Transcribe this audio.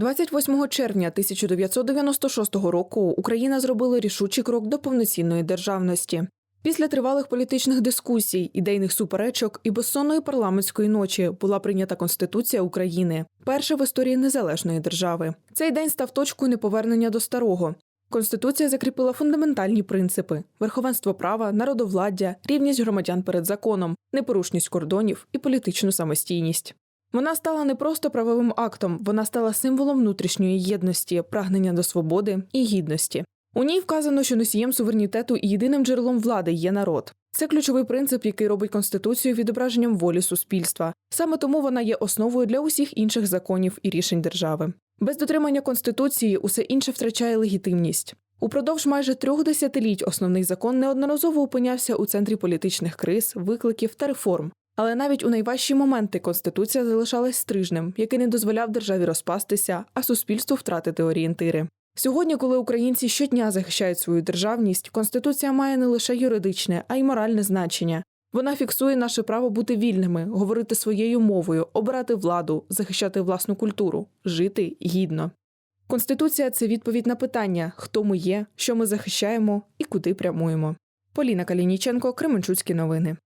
28 червня 1996 року Україна зробила рішучий крок до повноцінної державності. Після тривалих політичних дискусій, ідейних суперечок і безсонної парламентської ночі була прийнята Конституція України, перша в історії незалежної держави. Цей день став точкою неповернення до старого. Конституція закріпила фундаментальні принципи: верховенство права, народовладдя, рівність громадян перед законом, непорушність кордонів і політичну самостійність. Вона стала не просто правовим актом, вона стала символом внутрішньої єдності, прагнення до свободи і гідності. У ній вказано, що носієм суверенітету і єдиним джерелом влади є народ. Це ключовий принцип, який робить конституцію відображенням волі суспільства. Саме тому вона є основою для усіх інших законів і рішень держави. Без дотримання конституції усе інше втрачає легітимність. Упродовж майже трьох десятиліть основний закон неодноразово опинявся у центрі політичних криз, викликів та реформ. Але навіть у найважчі моменти конституція залишалась стрижнем, який не дозволяв державі розпастися, а суспільству втратити орієнтири. Сьогодні, коли українці щодня захищають свою державність, конституція має не лише юридичне, а й моральне значення. Вона фіксує наше право бути вільними, говорити своєю мовою, обирати владу, захищати власну культуру, жити гідно. Конституція це відповідь на питання, хто ми є, що ми захищаємо і куди прямуємо. Поліна Калініченко, Кременчуцькі новини.